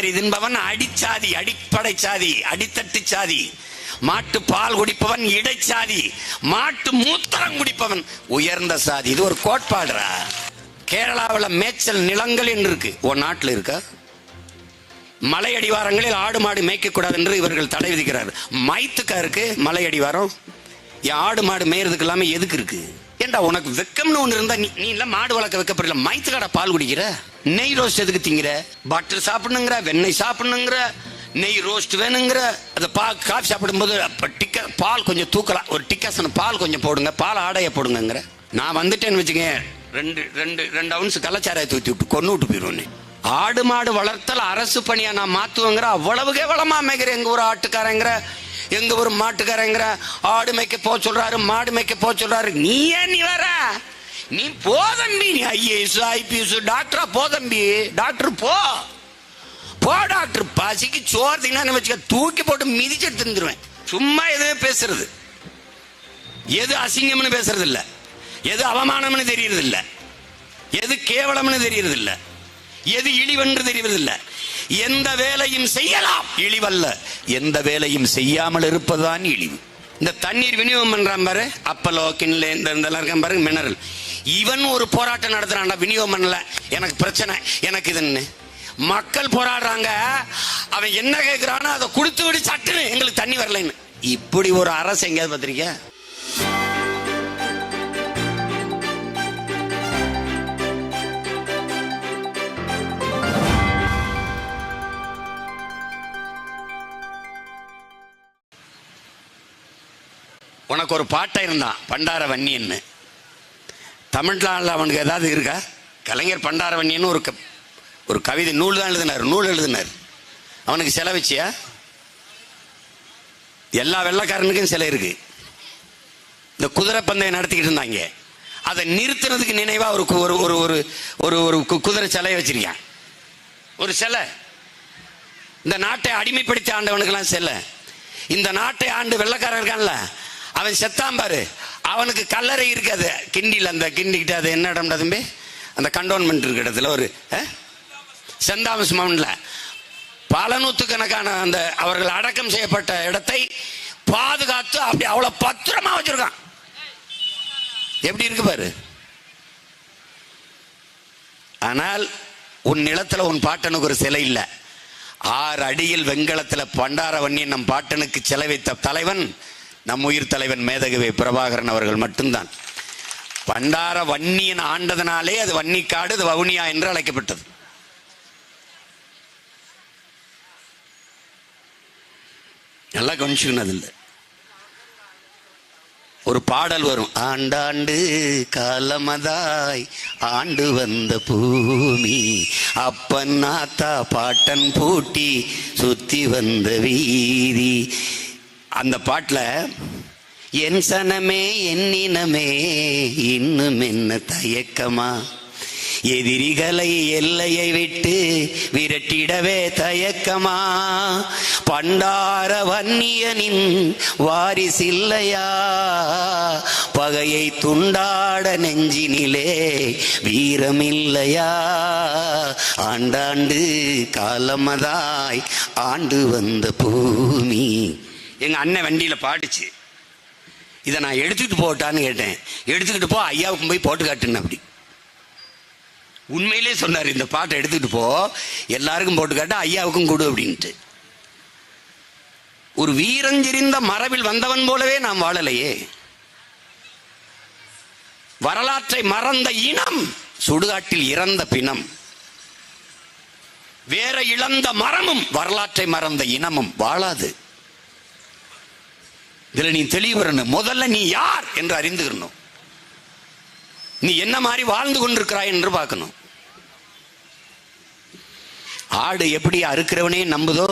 மாட்டுக்கறி தின்பவன் அடிச்சாதி அடிப்படை சாதி அடித்தட்டு சாதி. மாட்டு பால் குடிப்பவன் இடைச்சாதி மாட்டு மூத்திரம் குடிப்பவன் உயர்ந்த சாதி. இது ஒரு கோட்பாடுறா. கேரளாவில் மேய்ச்சல் நிலங்கள் என்று இருக்கு உன் நாட்டில் இருக்கா? மலை அடிவாரங்களில் ஆடு மாடு மேய்க்கக்கூடாது என்று இவர்கள் தடை விதிக்கிறார் மைத்துக்கா இருக்கு? மலை அடிவாரம்? ஆடு மாடு மேயறதுக்கு இல்லாம எதுக்கு இருக்கு? ஏண்டா உனக்கு வெக்கம்னு ஒண்ணு இருந்தா நீ நீ இல்ல மாடு வளர்க்க வைக்கப்படல மைத்துக்காட பால் குடிக்கிற? நெய் ரோஸ்ட் எதுக்கு திங்கிற? பட்டர் சாப்பிடணுங்கிற வெண்ணெய் சாப்பிடணுங்கிற நெய் ரோஸ்ட் வேணுங்கிற அந்த பா காஃபி சாப்பிடும்போது அப்போ டிக்க பால் கொஞ்சம் தூக்கலாம். ஒரு டிக்காசன பால் கொஞ்சம் போடுங்க. பால் ஆடைய போடுங்கங்கிற. நான் வந்துட்டேன்னு வச்சுக்கேன் ரெண்டு ரெண்டு ரெண்டு அவுன்ஸ் கள்ளச்சாராய தூத்தி விட்டு கொண்டு விட்டு போயிடுவோன்னு ஆடு மாடு வளர்த்தல் அரசு பணியா நான் மாத்துவேங்கிற அவ்வளவு கேவலமா மேய்க்கிற எங்க ஊர் ஆட்டுக்காரங்கிற எங்க ஒரு மாட்டுக்காரங்கிற ஆடு மேய்க்க போ சொல்றாரு மாடு மேய்க்க போ சொல்றாரு. நீ ஏன் நீ வர? நீ போதம்பி நீ ஐஏஎஸ் ஐபிஎஸ் டாக்டரா போதம்பி டாக்டர் போ. போ டாக்டர். பசிக்கு சோறு தின்னு வச்சுக்க தூக்கி போட்டு மிதிச்சு எடுத்துருவேன் சும்மா எதுவுமே பேசுறது. எது அசிங்கம்னு பேசுறது இல்ல எது அவமானம்னு தெரியறது இல்ல எது கேவலம்னு தெரியறது இல்ல எது இழிவென்று தெரியறது இல்லை எந்த வேலையும் செய்யலாம். இழிவல்ல. எந்த வேலையும் செய்யாமல் இருப்பதுதான் இழிவு. இந்த தண்ணீர் விநியோகம் பண்றான் பாரு. அப்பலோ கிண்ல இந்த இதெல்லாம் இருக்கான் பாரு மினரல். இவன் ஒரு போராட்டம் நடத்துறான்டா விநியோகம் பண்ணல. எனக்கு பிரச்சனை எனக்கு இதுன்னு. மக்கள் போராடுறாங்க. அவன் என்ன கேட்கிறானோ அதை கொடுத்து விடு சட்டுன்னு. எங்களுக்கு தண்ணி வரலைன்னு. இப்படி ஒரு அரசு எங்கேயாவது பார்த்துருக்கியா? அவனுக்கு ஒரு பாட்டை இருந்தான் பண்டார வன்னியன்னு தமிழ்நாட்டில் அவனுக்கு ஏதாவது இருக்கா? கலைஞர் பண்டார வன்னியன்னு ஒரு க- ஒரு கவிதை நூல் தான் எழுதினார் நூல் எழுதினார். அவனுக்கு செலவிச்சியா வச்சியா? எல்லா வெள்ளக்காரனுக்கும் சிலை இருக்கு. இந்த குதிரை பந்தயம் நடத்திக்கிட்டு இருந்தாங்க. அதை நிறுத்துறதுக்கு நினைவா ஒரு ஒரு ஒரு ஒரு ஒரு ஒரு குதிரை சிலையை வச்சிருக்கான். ஒரு சிலை. இந்த நாட்டை அடிமைப்படுத்தி ஆண்டவனுக்கெல்லாம் செல்ல இந்த நாட்டை ஆண்டு வெள்ளக்காரன் இருக்கான்ல அவன் செத்தான் பாரு. அவனுக்கு கல்லறை இருக்காது. கிண்டியில் அந்த கிண்டிக்கிட்ட அது என்ன இடம் தம்பி? அந்த கண்டோன்மெண்ட் இருக்க இடத்துல ஒரு அஹ்? சென்ட் தாமஸ் பல நூற்றுக்கணக்கான அந்த அவர்கள் அடக்கம் செய்யப்பட்ட இடத்தை பாதுகாத்து அப்படி அவ்வளோ பத்திரமா வச்சிருக்கான். எப்படி இருக்கு பாரு? ஆனால் உன் நிலத்தில் உன் பாட்டனுக்கு ஒரு சிலை இல்லை. ஆறு அடியில் வெங்கலத்தில் பண்டார வன்னியன் நம் பாட்டனுக்கு செலவைத்த தலைவன் நம் உயிர் தலைவன் மேதகவே பிரபாகரன் அவர்கள் மட்டும்தான். பண்டார வன்னியன் ஆண்டதனாலே அது வன்னிக்காடு அது வவுனியா என்று அழைக்கப்பட்டது. நல்லா கவனிச்சுக்கணும் அது இல்லை ஒரு பாடல் வரும். ஆண்டாண்டு காலமதாய் ஆண்டு வந்த பூமி அப்பன் நாத்தா பாட்டன் பூட்டி சுத்தி வந்த வீதி அந்த பாட்டில் என் சனமே என்னினமே இன்னும் என்ன தயக்கமா? எதிரிகளை எல்லையை விட்டு விரட்டிடவே தயக்கமா? பண்டார வன்னியனின் வாரிசில்லையா பகையை துண்டாட நெஞ்சினிலே வீரமில்லையா ஆண்டாண்டு காலமதாய் ஆண்டு வந்த பூமி எங்க அண்ணன் வண்டியில பாடிச்சு. இதை நான் எடுத்துக்கிட்டு போட்டான்னு கேட்டேன். எடுத்துக்கிட்டு போ ஐயாவுக்கும் போய் போட்டு காட்டுன்னு அப்படி. உண்மையிலே சொன்னார் இந்த பாட்டை எடுத்துக்கிட்டு போ எல்லாருக்கும் போட்டு காட்டு ஐயாவுக்கும் கொடு அப்படின்ட்டு. ஒரு வீரஞ்செறிந்த மரபில் வந்தவன் போலவே நாம் வாழலையே. வரலாற்றை மறந்த இனம் சுடுகாட்டில் இறந்த பிணம். வேற இழந்த மரமும் வரலாற்றை மறந்த இனமும் வாழாது. இதுல நீ தெளிவு வரணும். முதல்ல நீ யார் என்று அறிந்துக்கணும் நீ என்ன மாதிரி வாழ்ந்து கொண்டிருக்கிறாய் என்று பார்க்கணும். ஆடு எப்படி அறுக்கிறவனே நம்புதோ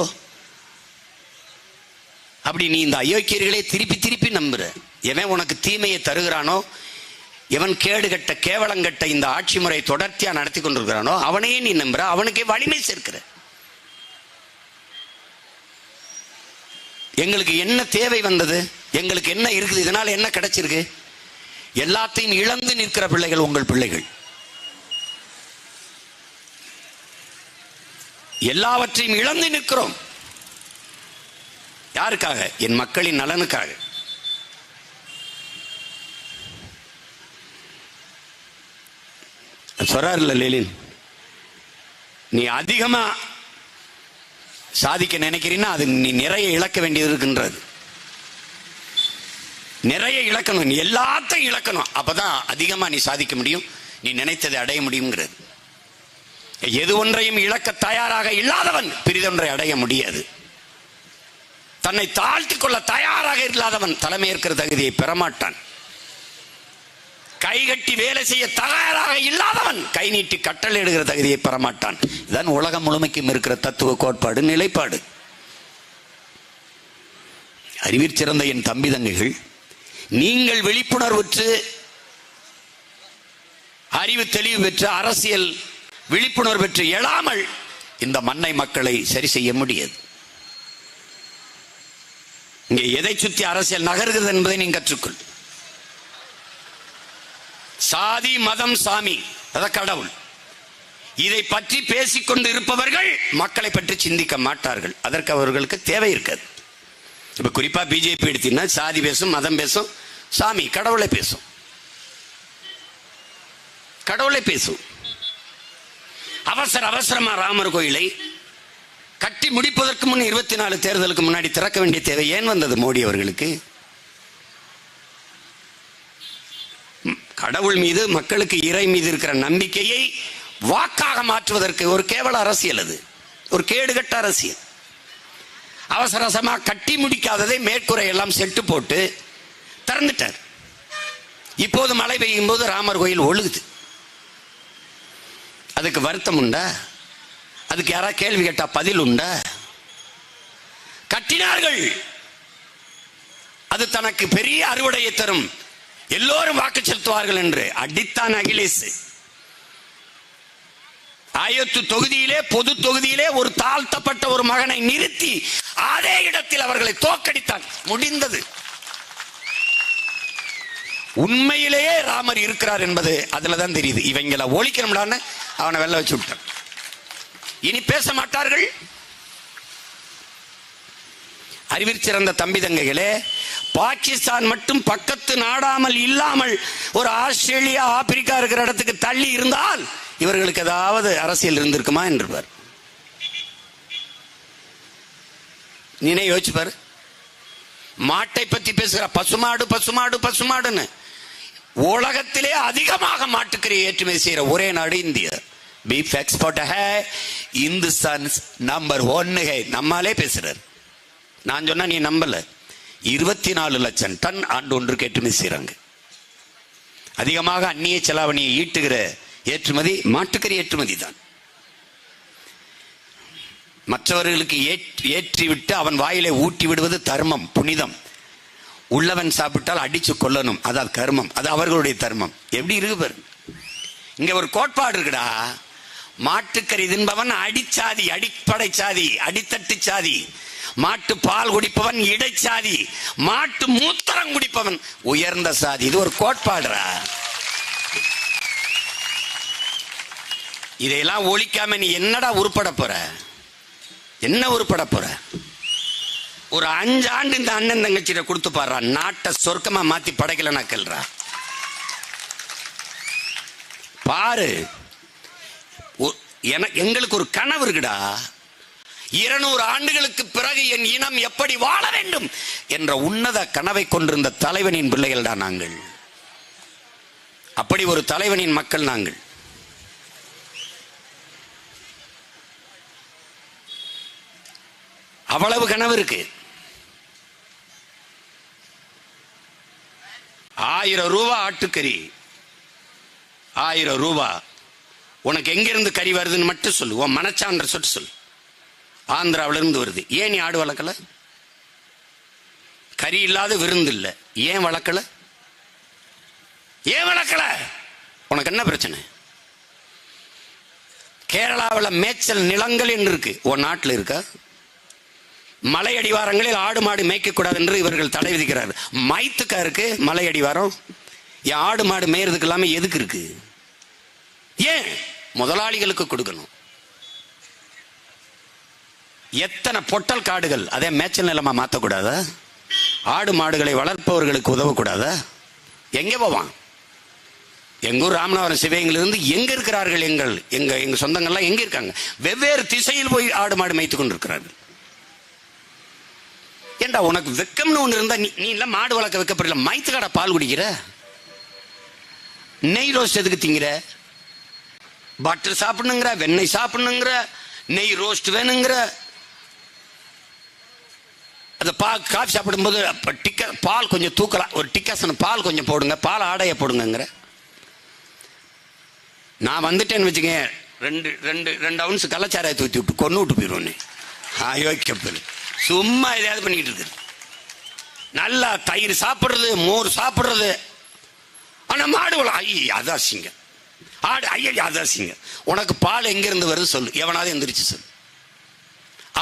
அப்படி நீ இந்த அயோக்கியர்களே திருப்பி திருப்பி நம்புற. எவன் உனக்கு தீமையை தருகிறானோ எவன் கேடு கட்ட கேவலங்கட்ட இந்த ஆட்சி முறை தொடர்ச்சியா நடத்தி கொண்டிருக்கிறானோ அவனையே நீ நம்புற. அவனுக்கே வலிமை சேர்க்கிற. எங்களுக்கு என்ன தேவை வந்தது? எங்களுக்கு என்ன இருக்குது? இதனால என்ன கிடைச்சிருக்கு? எல்லாத்தையும் இழந்து நிற்கிற பிள்ளைகள் உங்கள் பிள்ளைகள். எல்லாவற்றையும் இழந்து நிற்கிறோம். யாருக்காக? என் மக்களின் நலனுக்காக. சொல்றாருல்ல லெலின் நீ அதிகமா சாதிக்க நினைக்கிறீன்னா அது நீ நிறைய இழக்க வேண்டியது இருக்கின்றது. நிறைய இழக்கணும். நீ எல்லாத்தையும் இழக்கணும். அப்பதான் அதிகமா நீ சாதிக்க முடியும். நீ நினைத்ததை அடைய முடியுங்கிறது எது ஒன்றையும் இழக்க தயாராக இல்லாதவன் பிரிதொன்றை அடைய முடியாது. தன்னை தாழ்த்திக் கொள்ள தயாராக இல்லாதவன் தலைமையேற்கிற தகுதியை பெறமாட்டான். கைகட்டி வேலை செய்ய தயாராக இல்லாதவன் கை நீட்டி கட்டளை எடுகிற தகுதியை பெறமாட்டான். இதுதான் உலகம் முழுமைக்கும் இருக்கிற தத்துவ கோட்பாடு நிலைப்பாடு. அறிவிற் சிறந்த என் தம்பி தங்கைகள் நீங்கள் விழிப்புணர்வுற்று அறிவு தெளிவு பெற்று அரசியல் விழிப்புணர்வு பெற்று எழாமல் இந்த மண்ணை மக்களை சரி செய்ய முடியாது. இங்கே எதை சுற்றி அரசியல் நகர்கிறது என்பதை நீங்கள் கற்றுக்கொள். சாதி மதம் சாமி. அத கடவுள். இதை பற்றி பேசிக்கொண்டு இருப்பவர்கள் மக்களை பற்றி சிந்திக்க மாட்டார்கள். அதற்கு அவர்களுக்கு தேவை இருக்காது. இப்ப குறிப்பா பிஜேபி எடுத்தீங்கன்னா சாதி பேசும் மதம் பேசும் சாமி கடவுளை பேசும். கடவுளை பேசும். அவசர அவசரமா ராமர் கோயிலை கட்டி முடிப்பதற்கு முன் இருபத்தி நாலு தேர்தலுக்கு முன்னாடி திறக்க வேண்டிய தேவை ஏன் வந்தது மோடி அவர்களுக்கு? கடவுள் மீது மக்களுக்கு இறை மீது இருக்கிற நம்பிக்கையை வாக்காக மாற்றுவதற்கு ஒரு கேவல அரசியல் அது. ஒரு கேடுகட்ட அரசியல். அவசர அவசரமா கட்டி முடிக்காததை மேற்கூரை எல்லாம் செட்டு போட்டு திறந்துட்டார். இப்போது மழை பெய்யும் போது ராமர் கோயில் ஒழுகுது. அதுக்கு வருத்தம் உண்டா? அதுக்கு யாராவது கேள்வி கேட்டா பதில் உண்டா? கட்டினார்கள். அது தனக்கு பெரிய அறுவடையை தரும். எல்லோரும் வாக்கு செலுத்துவார்கள் என்று. அடித்தான் அகிலேஷ் ஆயத்து தொகுதியிலே பொது தொகுதியிலே ஒரு தாழ்த்தப்பட்ட ஒரு மகனை நிறுத்தி அதே இடத்தில் அவர்களை தோக்கடித்தான் முடிந்தது. உண்மையிலேயே ராமர் இருக்கிறார் என்பது அதுல தான் தெரியுது. இவங்களை ஒழிக்கணும்டான்னு அவனை வெளில வச்சு விட்டான். இனி பேச மாட்டார்கள்? அறிவிற் சிறந்த தம்பி தங்கைகளே பாகிஸ்தான் மட்டும் பக்கத்து நாடாமல் இல்லாமல் ஒரு ஆஸ்திரேலியா ஆப்பிரிக்கா இருக்கிற இடத்துக்கு தள்ளி இருந்தால் இவர்களுக்கு ஏதாவது அரசியல் இருந்திருக்குமா என்றுபார். நீனே யோசிச்சு பாரு. மாட்டை பத்தி பேசுகிற பசுமாடு பசுமாடு பசுமாடுன்னு உலகத்திலே அதிகமாக மாட்டுக்கறி ஏற்றுமதி செய்யற ஒரே நாடு இந்தியா. பீஃப் எக்ஸ்போர்ட் ஹே இந்துஸ்தான் நம்பர் ஒன்னு ஹே நம்மாலே பேசுறாரு. நான் சொன்னா நீ நம்பல. இருபத்தி நாலு லட்சம் டன் ஆண்டு ஒன்றுக்கு ஏற்றுமதி செய்றாங்க. அதிகமாக அந்நிய செலாவணியை ஈட்டுகிற ஏற்றுமதி மாட்டுக்கறி ஏற்றுமதி தான். மற்றவர்களுக்கு ஏற்றி விட்டு அவன் வாயிலை ஊட்டி விடுவது தர்மம் புனிதம். உள்ளவன் சாப்பிட்டால் அடிச்சு கொல்லணும் அதாவது கர்மம் அது அவர்களுடைய தர்மம். எப்படி இருக்கு பாரு. இங்க ஒரு கோட்பாடு இருக்குடா. மாட்டுக்கறி தின்பவன் அடிச்சாதி அடிப்படை சாதி அடித்தட்டு சாதி மாட்டு பால் குடிப்பவன் இடைச்சாதி மாட்டு மூத்திரம் குடிப்பவன் உயர்ந்த சாதி. இது ஒரு கோட்பாடுடா இதையெல்லாம் ஒழிக்காம நீ என்னடா உருப்பட போற? என்ன உருப்பட போற? ஒரு அஞ்சு ஆண்டு இந்த அண்ணன் தங்கச்சியை கொடுத்து பாடுறா. நாட்டை சொர்க்கமா மாத்தி படைக்கல நக்கல்றா பாரு ஒ- எங்களுக்கு ஒரு கனவு இருக்குடா. இருநூறு ஆண்டுகளுக்கு பிறகு என் இனம் எப்படி வாழ வேண்டும் என்ற உன்னத கனவை கொண்டிருந்த தலைவனின் பிள்ளைகள் தான் நாங்கள். அப்படி ஒரு தலைவனின் மக்கள் நாங்கள். அவ்வளவு கனவு இருக்கு. ஆயிரம் ரூபா ஆட்டுக்கறி. ஆயிரம் ரூபா. உனக்கு எங்கிருந்து கறி வருதுன்னு மட்டும் சொல்லு. உன் மனச்சான்ற சொட்டு சொல்லு. ஆந்திராவிலிருந்து வருது. ஏன் நீ ஆடு வளர்க்கல? கறி இல்லாத விருந்து இல்லை. ஏன் வளர்க்கல? ஏன் வளர்க்கல? உனக்கு என்ன பிரச்சனை? கேரளாவில் மேய்ச்சல் நிலங்கள் என்று இருக்கு. உன் நாட்டில் இருக்கா? மலை அடிவாரங்களில் ஆடு மாடு மேய்க்கக்கூடாது என்று இவர்கள் தடை விதிக்கிறார் மைத்துக்கா இருக்கு? மலை அடிவாரம்? என் ஆடு மாடு மேயறதுக்கு எல்லாமே எதுக்கு இருக்கு? ஏன்? முதலாளிகளுக்கு கொடுக்கணும். எத்தனை பொட்டல் காடுகள்? அதே மேய்ச்சல் நிலமா மாற்றக்கூடாத ஆடு மாடுகளை வளர்ப்பவர்களுக்கு உதவக்கூடாதா? எங்க போவான்? எங்கூர் ராமநாதபுரம் சிவகங்கையிலிருந்து எங்க இருக்கிறார்கள் எங்கள்? எங்க எங்க சொந்தங்கள்லாம் எங்க இருக்காங்க? வெவ்வேறு திசையில் போய் ஆடு மாடு மேய்த்து கொண்டிருக்கிறார்கள். ஏண்டா உனக்கு வெக்கம்னு ஒன்று இருந்தா நீ நீ மாடு வளர்க்க வைக்கப்படல. மைத்து கடை பால் குடிக்கிற? நெய் ரோஸ்ட் எதுக்கு திங்கிற? பட்டர் சாப்பிடணுங்கிற வெண்ணெய் சாப்பிடணுங்கிற நெய் ரோஸ்ட் வேணுங்கிற அந்த பா காஃபி சாப்பிடும்போது அப்போ டிக்க பால் கொஞ்சம் தூக்கலாம் ஒரு டிக்காசன பால் கொஞ்சம் போடுங்க பால் ஆடைய போடுங்கங்கிற. நான் வந்துட்டேன்னு வச்சுக்கேன் ரெண்டு ரெண்டு ரெண்டு அவுன்ஸ் கள்ளச்சாராயத்தை ஊற்றி விட்டு கொண்டு விட்டு போயிடுவோன்னு அயோக்கியப்பல் சும்மா எதையாவது பண்ணிக்கிட்டு இருக்கு. நல்லா தயிர் சாப்பிட்றது மோர் சாப்பிட்றது. ஆனால் மாடு வள ஐய அதாசிங்க ஆடு ஐயா அதாசிங்க உனக்கு பால் எங்கேருந்து வருது சொல்லு. எவனாவது எந்திரிச்சு சொல்லு.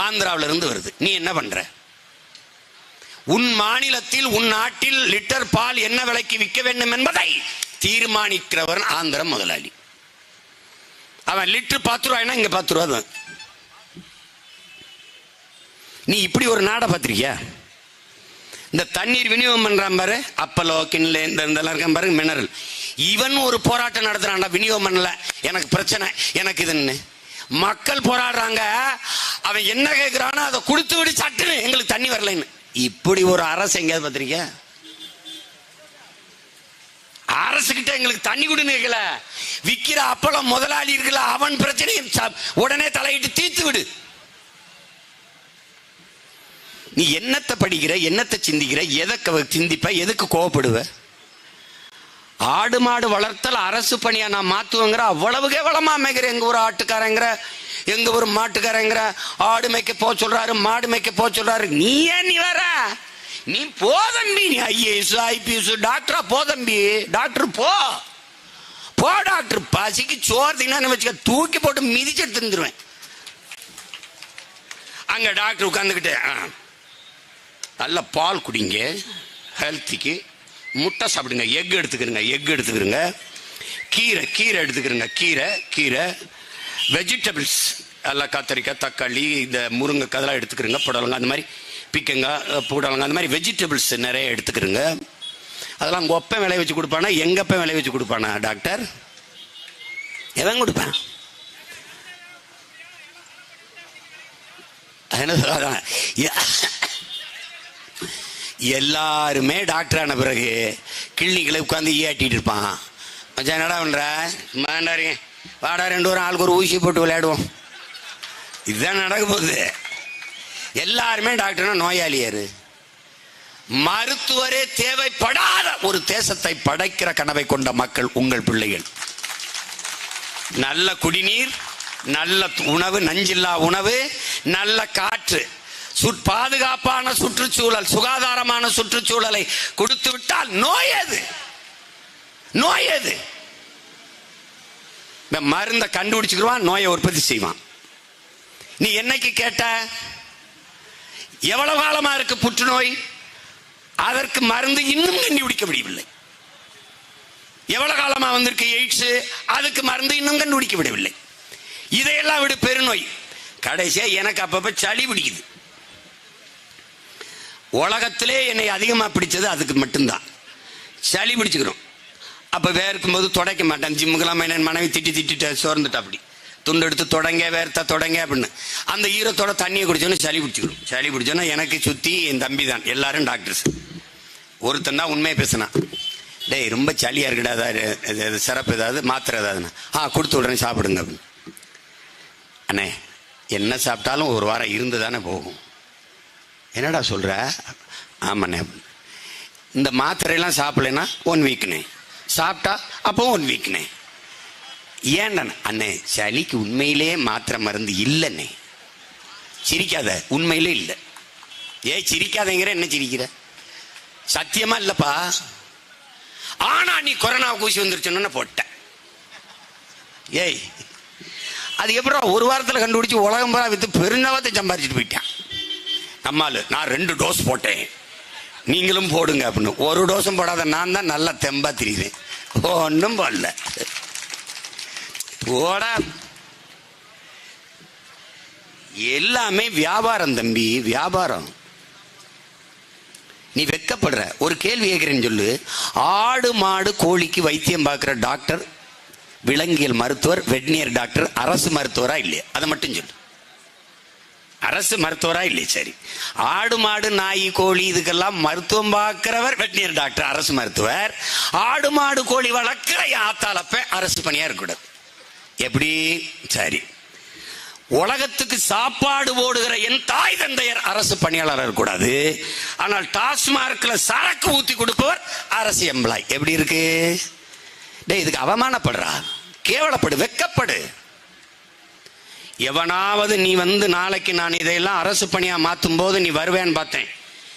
ஆந்திராவுல இருந்து வருது. நீ என்ன பண்ணுற உன் மாநிலத்தில் உன் நாட்டில் லிட்டர் பால் என்ன விலைக்கு விற்க வேண்டும் என்பதை தீர்மானிக்கிறவன் ஆந்திர முதலாளி. அவன் லிட்டர் பத்து ரூபாய்னா இங்க பத்து ரூபா தான். நீ இப்படி ஒரு நாடை பார்த்திருக்கியா? இந்த தண்ணீர் விநியோகம் பண்றான் பாரு அப்பலோ கிண்ல இந்த இதெல்லாம் இருக்கான் பாருங்க மினரல். இவன் ஒரு போராட்டம் நடத்துறான்டா விநியோகம் பண்ணல. எனக்கு பிரச்சனை எனக்கு இதுன்னு மக்கள் போராடுறாங்க அவன் என்ன கேட்கிறானோ அதை கொடுத்து விடு சட்டுன்னு எங்களுக்கு தண்ணி வரலைன்னு. இப்படி ஒரு அரசு எங்கேயாவது அரசு அரசுகிட்ட எங்களுக்கு தண்ணி குடி நிற்கல விக்கிற அப்பளம் முதலாளி இருக்கல அவன் பிரச்சனையும் உடனே தலையிட்டு தீர்த்து விடு. நீ என்னத்தை படிக்கிற என்னத்தை சிந்திக்கிற எதை க- சிந்திப்ப எதுக்கு கோவப்படுவ? ஆடு மாடு வளர்த்தல் அரசு பணியா நான் மாத்துவேங்கிற அவ்வளவு கேவலமா அமைக்கிற எங்க ஊர் ஆட்டுக்காரங்கிற எங்க ஊர் மாட்டுக்காரங்கிற ஆடு மேய்க்க போ சொல்றாரு மாடு மேய்க்க போ சொல்றாரு. நீ ஏன் நீ வர? நீ போதம்பி நீ ஐஏஎஸ் ஐபிஎஸ் டாக்டரா போதம்பி டாக்டர் போ. போ டாக்டர். பசிக்கு சோறு தின்னு வச்சுக்க தூக்கி போட்டு மிதிச்சு எடுத்து அங்க டாக்டர் உட்காந்துக்கிட்டே நல்ல பால் குடிங்க ஹெல்த்திக்கு முட்டை சாப்பிடுங்க எக் எடுத்துக்கிறங்க எக் எடுத்துக்கிறங்க. கீரை கீரை எடுத்துக்கிறங்க கீரை கீரை. வெஜிடபிள்ஸ் எல்லாம் கத்திரிக்காய் தக்காளி இந்த முருங்கைக்காய் அதெல்லாம் எடுத்துக்கிறங்க புடலங்க அந்த மாதிரி பிக்கங்காய் புடலங்க அந்த மாதிரி வெஜிடபிள்ஸ் நிறைய எடுத்துக்கிறங்க. அதெல்லாம் உங்கள் ஒப்பன் விளைய வச்சு கொடுப்பானா எங்க அப்பன் விளைய வச்சு கொடுப்பானா டாக்டர்? எவன் கொடுப்பேன்? என்ன சொல்றாங்க? எல்லாருமே டாக்டர் ஆன பிறகு கிளினிக்கில் உட்காந்து ஈயாட்டிட்டு இருப்பான் மச்சான் என்னடா பண்ணுற மாண்டாருங்க வாடா ரெண்டு வாரம் ஆளுக்கு ஒரு ஊசி போட்டு விளையாடுவோம். இதுதான் நடக்க போகுது. எல்லாருமே டாக்டர்னா நோயாளியாரு. மருத்துவரே தேவைப்படாத ஒரு தேசத்தை படைக்கிற கனவை கொண்ட மக்கள் உங்கள் பிள்ளைகள். நல்ல குடிநீர் நல்ல உணவு நஞ்சில்லா உணவு நல்ல காற்று. பாதுகாப்பான சுற்றுச்சூழல் சுகாதாரமான சுற்றுச்சூழலை கொடுத்து விட்டால் நோய் எது? நோய் அது இந்த மருந்தை கண்டுபிடிச்சுக்கிடுவான் நோயை உற்பத்தி செய்வான். நீ என்னைக்கு கேட்ட? எவ்வளவு காலமா இருக்கு புற்றுநோய்? அதற்கு மருந்து இன்னும் கண்டுபிடிக்க முடியவில்லை எவ்வளவு காலமா வந்திருக்கு எய்ட்ஸ்? அதுக்கு மருந்து இன்னும் கண்டுபிடிக்க விடவில்லை இதையெல்லாம் விடு பெருநோய். கடைசியா எனக்கு அப்பப்ப சளி பிடிக்குது. உலகத்திலே என்னை அதிகமாக பிடிச்சது அதுக்கு மட்டும்தான். சளி பிடிச்சிக்கிறோம். அப்போ வேர்க்கும் போது துடைக்க மாட்டேன். ஜிம்முக்கெல்லாம் என் மனைவி திட்டி திட்டிட்டு சோர்ந்துட்டா அப்படி. துண்டு எடுத்து தொடங்க வேர்த்த தொடங்க அப்படின்னு. அந்த ஈரத்தோட தண்ணியை குடிச்சோன்னு சளி பிடிச்சிக்கணும் சளி பிடிச்சோன்னா எனக்கு சுற்றி என் தம்பி தான். எல்லாரும் டாக்டர்ஸ் ஒருத்தன் தான் உண்மையை பேசினான். டேய் ரொம்ப சளியாக இருக்குடா ஏதாவது இது- சிறப்பு ஏதாவது மாத்திரை ஏதாவதுண்ணா ஆ கொடுத்து உடனே சாப்பிடுங்க அப்படின்னு. அண்ணே என்ன சாப்பிட்டாலும் ஒரு வாரம் இருந்து தானே போகும். என்னடா சொல்கிற ஆமாண்ணே. இந்த மாத்திரையெல்லாம் சாப்பிடலைன்னா ஒன் வீக்னே சாப்பிட்டா அப்போ ஒன் வீக்னே ஏன்டா அண்ணே சளிக்கு உண்மையிலே மாத்திரை மருந்து இல்லைண்ணே. சிரிக்காத உண்மையிலே இல்லை. ஏ சிரிக்காதங்கிற என்ன சிரிக்கிற? சத்தியமா இல்லப்பா. ஆனா நீ கொரோனா ஊசி வந்துருச்சுன்னு போட்ட. ஏய் அது எப்படா ஒரு வாரத்தில் கண்டுபிடிச்சு உலகம் பூரா வித்து பெருந்தவத்தை சம்பாரிச்சிட்டு போயிட்டான். நம்மால் நான் ரெண்டு டோஸ் போட்டேன். நீங்களும் போடுங்க அப்படின்னு. ஒரு டோஸும் போடாத நான் தான் நல்லா தெம்பா தெரியுறேன். ஒன்றும் போடல. போடா. எல்லாமே வியாபாரம் தம்பி வியாபாரம். நீ வெக்கப்படுற. ஒரு கேள்வி கேட்குறேன்னு சொல்லு. ஆடு மாடு கோழிக்கு வைத்தியம் பார்க்குற டாக்டர் விலங்கியல் மருத்துவர் வெட்னியர் டாக்டர் அரசு மருத்துவரா இல்லையா? அதை மட்டும் சொல்லு. அரசு மருத்துவரா இல்லையே? சரி. ஆடு மாடு நாய் கோழி இதுக்கெல்லாம் மருத்துவம் பார்க்கிறவர் வெட்டினியர் டாக்டர் அரசு மருத்துவர். ஆடு மாடு கோழி வளர்க்கிற ஆத்தாளப்ப அரசு பணியா இருக்கக்கூடாது எப்படி? சரி. உலகத்துக்கு சாப்பாடு போடுகிற என் தாய் தந்தையர் அரசு பணியாளர் இருக்கக்கூடாது. ஆனால் டாஸ்மார்க்ல சரக்கு ஊத்தி கொடுப்பவர் அரசு எம்ப்ளாய். எப்படி இருக்கு? டேய் இதுக்கு அவமானப்படுறா. கேவலப்படு வெக்கப்படு. எவனாவது நீ வந்து நாளைக்கு நான் இதையெல்லாம் அரசு பணியா மாத்தும் போது நீ வருவேன்னு பார்த்தேன்.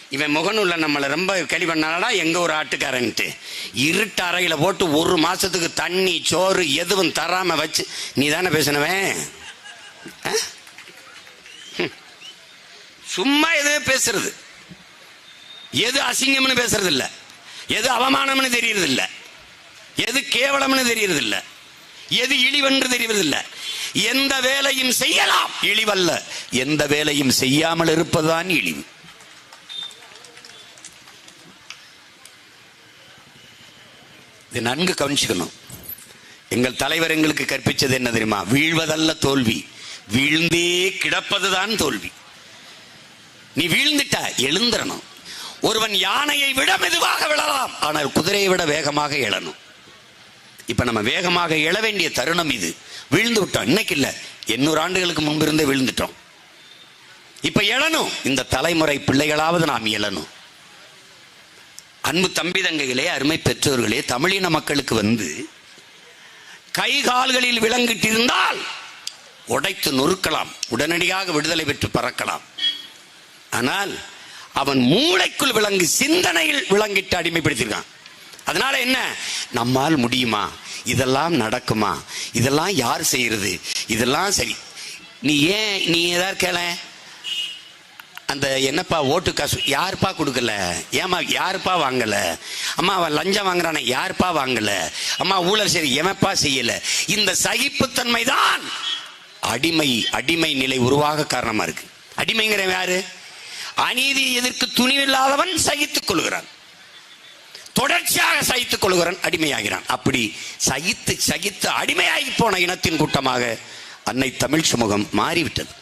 இவன் முகநூல்ல நம்மளை ரொம்ப கேள்வி பண்ணாடா எங்க ஒரு ஆட்டுக்காரன்ட்டு. இருட்டு அறையில போட்டு ஒரு மாசத்துக்கு தண்ணி சோறு எதுவும் தராம வச்சு நீ தானே பேசினவன்? ஆ? சும்மா எதுவே பேசுறது? எது அசிங்கம்னு பேசுறது இல்லை எது அவமானம்னு தெரியறது எது கேவலம்னு தெரியறது எது இழிவென்று தெரிவதில்லை. எந்த வேலையும் செய்யலாம். இழிவல்ல. எந்த வேலையும் செய்யாமல் இருப்பதுதான் இழிவு. இது நன்கு கவனிச்சுக்கணும். எங்கள் தலைவர் எங்களுக்கு கற்பிச்சது என்ன தெரியுமா? வீழ்வதல்ல தோல்வி. வீழ்ந்தே கிடப்பதுதான் தோல்வி. நீ வீழ்ந்துட்ட எழுந்திரணும். ஒருவன் யானையை விட மெதுவாக விழலாம். ஆனால் குதிரையை விட வேகமாக எழணும். இப்ப நம்ம வேகமாக எழ வேண்டிய தருணம் இது. விழுந்து விட்டோம். இன்னைக்கு இல்லை. எண்ணூறு ஆண்டுகளுக்கு முன்பு இருந்தே விழுந்துட்டோம். இப்ப எழணும். இந்த தலைமுறை பிள்ளைகளாவது நாம் எழணும். அன்பு தம்பி தங்கைகளே அருமை பெற்றோர்களே தமிழின மக்களுக்கு வந்து கை கால்களில் விளங்கிட்டிருந்தால் உடைத்து நொறுக்கலாம். உடனடியாக விடுதலை பெற்று பறக்கலாம். ஆனால் அவன் மூளைக்குள் விளங்கு சிந்தனையில் விளங்கிட்டு அடிமைப்படுத்தியிருக்கான். அதனால என்ன? நம்மால் முடியுமா? இதெல்லாம் நடக்குமா? இதெல்லாம் யார் செய்யறது? இதெல்லாம் சரி. நீ ஏன் நீ ஏதாவது கேள. அந்த என்னப்பா ஓட்டு காசு யாருப்பா கொடுக்கல? ஏமா யாருப்பா வாங்கல? அம்மா அவன் லஞ்சம் வாங்குறானே யாருப்பா வாங்கல? அம்மா ஊழல் சரி எவப்பா செய்யல? இந்த சகிப்புத்தன்மை தான் அடிமை அடிமை நிலை உருவாக காரணமா இருக்கு. அடிமைங்கிறவன் யாரு? அநீதி எதிர்க்கு துணிவில்லாதவன் சகித்துக் கொள்கிறான். தொடர்ச்சியாக சகித்துக் கொள்கிறான் அடிமையாகிறான். அப்படி சகித்து சகித்து அடிமையாகி போன இனத்தின் கூட்டமாக அன்னை தமிழ் சுமூகம் மாறிவிட்டது.